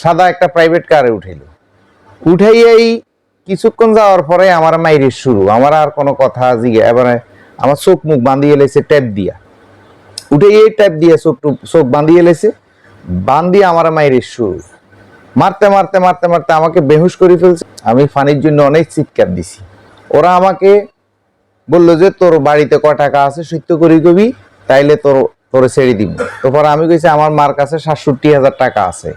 সাদা একটা প্রাইভেট কারে উঠাইল। উঠাইয়াই কিছুক্ষণ যাওয়ার পরে আমার মাইরের শুরু। আমার আর কোনো কথা জিগে এবারে আমার চোখ মুখ বাঁধিয়ে লেছে ট্যাপ দিয়া। উঠে ট্যাপ দিয়ে চোখ চোখ বাঁধিয়ে লেছে, বান্ধিয়ে আমার মাইরের শুরু। মারতে মারতে মারতে মারতে আমাকে বেহুশ করে ফেলছে। আমি ফানির জন্য অনেক চিৎকার দিছি। ওরা আমাকে বলল যে, তোর বাড়িতে ক টাকা আছে, সত্য করি কবি, তাইলে তোর তোর ছেড়ে দিব। তারপর আমি কইছি, আমার মার কাছে সাতষট্টি হাজার টাকা আছে।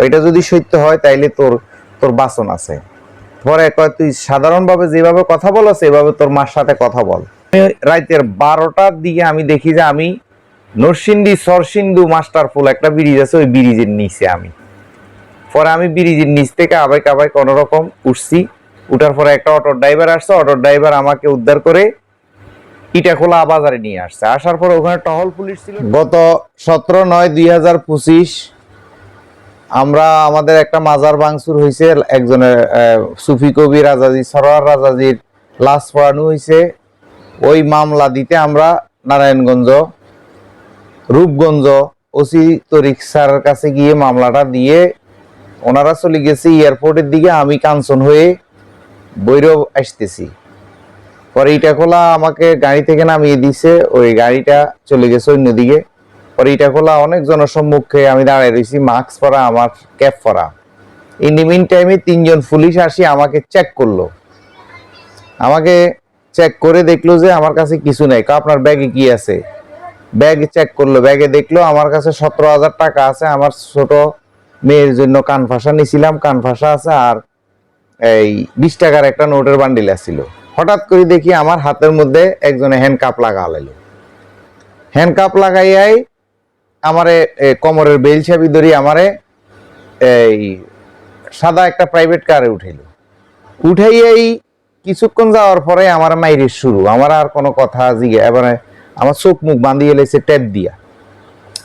ওইটা যদি সত্য হয়, তাইলে তোর তোর বাসন আছে। পরে কয়, তুই সাধারণভাবে যেভাবে কথা বলো সেভাবে তোর মার সাথে কথা বল। রাতের বারোটার দিকে আমি দেখি যে আমি নরসিংদী সরসিন্দু মাস্টার ফুল একটা ব্রিজ আছে, ওই ব্রিজের নিচে আমি। পরে আমি ব্রিজের নিচ থেকে আবাই কাবাই কোনো রকম উঠছি। উঠার পরে একটা অটো ড্রাইভার আসছে, অটো ড্রাইভার আমাকে উদ্ধার করে ইটাখোলা বাজারে নিয়ে আসছে। আসার পরে ওখানে টহল পুলিশ ছিল। গত সতেরো নয় দুই হাজার পঁচিশ আমরা আমাদের একটা মাজার বাংসুর হয়েছে একজনের সুফি কবি রাজাজি, সরোয়ার রাজাজির লাশ পড়ানো হয়েছে ওই মামলা দিতে আমরা নারায়ণগঞ্জ, রূপগঞ্জ, ওসি তরিক স্যারের কাছে গিয়ে মামলাটা দিয়ে ওনারা চলে গেছে এয়ারপোর্টের দিকে, আমি কাঞ্চন হয়ে বৈরব আসতেছি। পরে ইটা খোলা আমাকে গাড়ি থেকে নামিয়ে দিছে, ওই গাড়িটা চলে গেছে অন্যদিকে। পরে ইটা খোলা অনেক জনসম্মুখে আমি দাঁড়ায় রয়েছি মাস্ক পরা, আমার ক্যাপ পরা। ইন দি টাইমে তিনজন পুলিশ আসি, আমাকে চেক করল। আমাকে চেক করে দেখল যে আমার কাছে কিছু নেই। আপনার ব্যাগে কি আছে? ব্যাগ চেক করল ব্যাগে দেখল আমার কাছে সতেরো হাজার টাকা আছে, আমার ছোট মেয়ের জন্য কান ফাঁসা নিছিলাম কান ফাঁসা আছে আর এই বিশ টাকার একটা নোটের বান্ডিল আসছিল হঠাৎ করে দেখি আমার হাতের মধ্যে একজনে হ্যান্ড কাপ লাগা হ্যান্ড কাপ লাগাইয়াই আমারে কোমরের বেল চাবি ধরি আমারে, এই, সাদা একটা প্রাইভেট কারে উঠাইল। উঠাইয়াই কিছুক্ষণ যাওয়ার পরে আমার মাইরের শুরু। আমার আর কোনো কথা জিগে, এবারে আমার চোখ মুখ বাঁধিয়ে লেছে ট্যাপ দিয়া।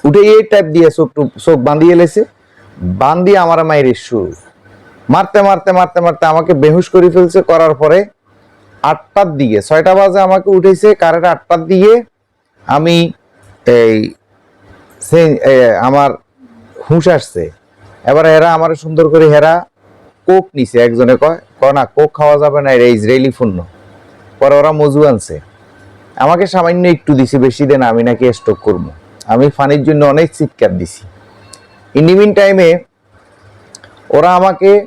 উঠে এই ট্যাপ দিয়ে চোখ চোখ বাঁধিয়ে লেছে, বান্ধিয়ে আমার মাইরের শুরু। মারতে মারতে মারতে মারতে আমাকে বেহুশ করে ফেলছে, করার পরে আটটার দিকে, ছয়টা বাজে আমাকে উঠেছে কারেন্ট আটটার দিকে আমি এই সে- আমার হুঁশ আসছে। এবার হেরা আমার সুন্দর করে হেরা কোক নিছে, একজনে কয় কয় না, কোক খাওয়া যাবে না এটা ইসরায়েলি পণ্য। পরে ওরা মজু আনছে। আমাকে সামান্য একটু দিছে, বেশি দেন, আমি নাকি স্টক করব। আমি ফানির জন্য অনেক চিৎকার দিছি। ইন্ডিমিন টাইমে ওরা আমাকে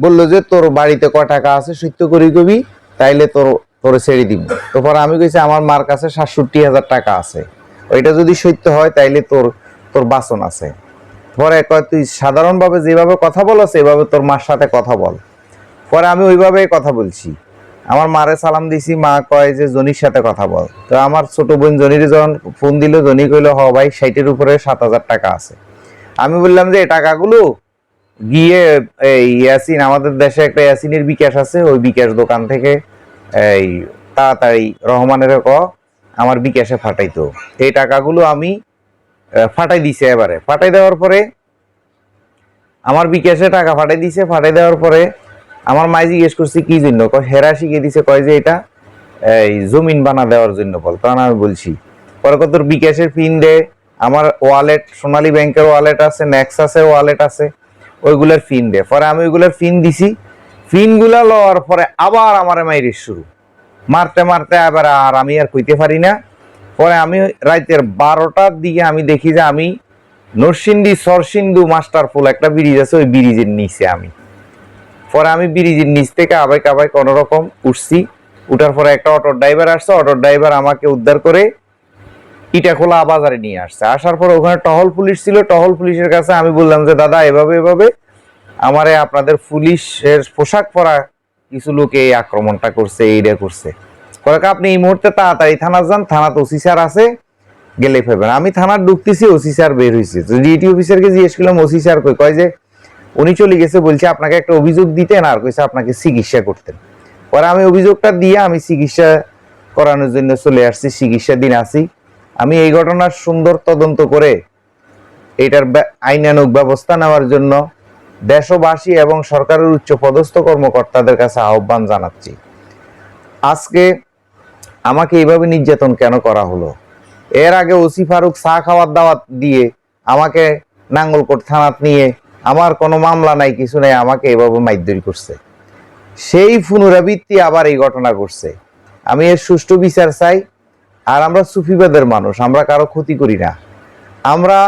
বলল যে, তোর বাড়িতে ক টাকা আছে, সত্য করি কবি, তাইলে তোর তোর ছেড়ে দিব। তারপর আমি কইছি, আমার মার কাছে সাতষট্টি হাজার টাকা আছে। ওইটা যদি সত্য হয়, তাইলে তোর তোর বাসন আছে। পরে কয়, তুই সাধারণভাবে যেভাবে কথা বলো, সেভাবে তোর মার সাথে কথা বল। পরে আমি ওইভাবেই কথা বলছি। আমার মারে সালাম দিছি, মা কয় যে, জনির সাথে কথা বল। তো আমার ছোট বোন জনির যখন ফোন দিল, জনি কইলো, হ ভাই, ষাটের উপরে সাত হাজার টাকা আছে। আমি বললাম যে, এই টাকাগুলো গিয়ে এই ইয়াসিন, আমাদের দেশে একটা ইয়াসিনের বিকাশ আছে, ওই বিকাশ দোকান থেকে এই তাড়াতাড়ি রহমানের ক আমার বিকাশে ফাটাইতো। এই টাকাগুলো আমি ফাটাই দিছে এবারে। ফাটাই দেওয়ার পরে, আমার বিকাশে টাকা ফাটাই দিছে, ফাটাই দেওয়ার পরে আমার মাই জিজ্ঞেস করছি, কি জন্য? কয়, হেরা শিখিয়ে দিছে, কয় যে এটা, এই জমিন বানা দেওয়ার জন্য বল। তখন আমি বলছি, পরে কত বিকাশের পিন দে, আমার ওয়ালেট, সোনালী ব্যাংকের ওয়ালেট আছে, নেক্সাসের ওয়ালেট আছে, ওইগুলোর ফিন দে। পরে আমি ওইগুলোর ফিন দিছি। ফিনগুলা লওয়ার পরে আবার আমার মাইরির শুরু। মারতে মারতে আবার আর আমি আর কইতে পারি না। পরে আমি রাতের বারোটার দিকে আমি দেখি যে আমি নরসিংদী সরসিন্দু মাস্টার ফুল একটা ব্রিজ আছে, ওই ব্রিজের নিচে আমি। পরে আমি ব্রিজের নিচ থেকে আবাই কাবাই কোনো রকম উঠছি। উঠার পরে একটা অটো ড্রাইভার আসছে, অটো ড্রাইভার আমাকে উদ্ধার করে ইটাখোলা বাজারে নিয়ে আসছে। আসার পর ওখানে টহল পুলিশ ছিল, টহল পুলিশের কাছে আমি বললাম যে, দাদা, এভাবে এভাবে আমারে আপনাদের পুলিশের পোশাক পরা কিছু লোক এই আক্রমণটা করছে এইটা করছে। পরে কা আপনি এই মুহূর্তে তাড়াতাড়ি থানা যান, থানাতে ওসি স্যার আছে, গেলে ফেলবেন। আমি থানার ঢুকতেছি, ওসি স্যার বের হয়েছে তো ডিটি অফিসারকে জিজ্ঞেস করলাম, ওসি স্যার কই? কয় যে, উনি চলে গেছে, বলছে আপনাকে একটা অভিযোগ দিতেন আর কইছে আপনাকে চিকিৎসা করতেন। পরে আমি অভিযোগটা দিয়ে আমি চিকিৎসা করানোর জন্য চলে আসছি, চিকিৎসা দিন আসি। আমি এই ঘটনার সুন্দর তদন্ত করে এটার আইনানুগ ব্যবস্থা নেওয়ার জন্য দেশবাসী এবং সরকারের উচ্চ পদস্থ কর্মকর্তাদের কাছে আহ্বান জানাচ্ছি। আজকে আমাকে এইভাবে নির্যাতন কেন করা হলো? এর আগে ওসি ফারুক চা খাওয়ার দাওয়াত দিয়ে আমাকে নাঙ্গলকোট থানাত নিয়ে আমার কোনো মামলা নাই, কিছু নাই, আমাকে এভাবে মাইদুরি করছে। সেই পুনরাবৃত্তি আবার এই ঘটনা ঘটছে। আমি এর সুষ্ঠু বিচার চাই, আর আমরা সুফিবাদের মানুষ, আমরা কারও ক্ষতি করি না। আমরা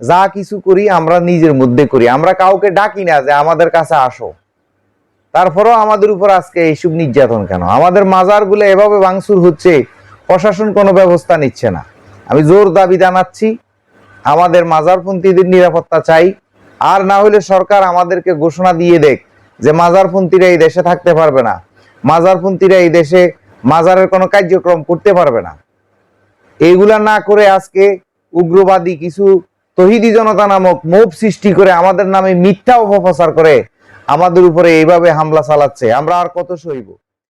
যা কিছু করি আমরা নিজের মধ্যে করি। আমরা কাউকে ডাকি না যে আমাদের কাছে আসো। তারপরেও আমাদের উপর আজকে এইসব নির্যাতন কেন? আমাদের মাজারগুলো এভাবে ভাঙচুর হচ্ছে, প্রশাসন কোনো ব্যবস্থা নিচ্ছে না। আমি জোর দাবি জানাচ্ছি, আমাদের মাজারপন্থীদের নিরাপত্তা চাই। আর না হলে সরকার আমাদেরকে ঘোষণা দিয়ে দেখ যে মাজারপন্থীরা এই দেশে থাকতে পারবে না। মাজারপন্থীরা এই দেশে মাজারের কোনো কার্যক্রম করতে পারবে না। এইগুলা না করে আজকে উগ্রবাদী কিছু তহিদি জনতা নামক মোব সৃষ্টি করে আমাদের নামে মিথ্যা অপপ্রচার করে আমাদের উপরে এইভাবে হামলা চালাচ্ছে। আমরা আর কত সইব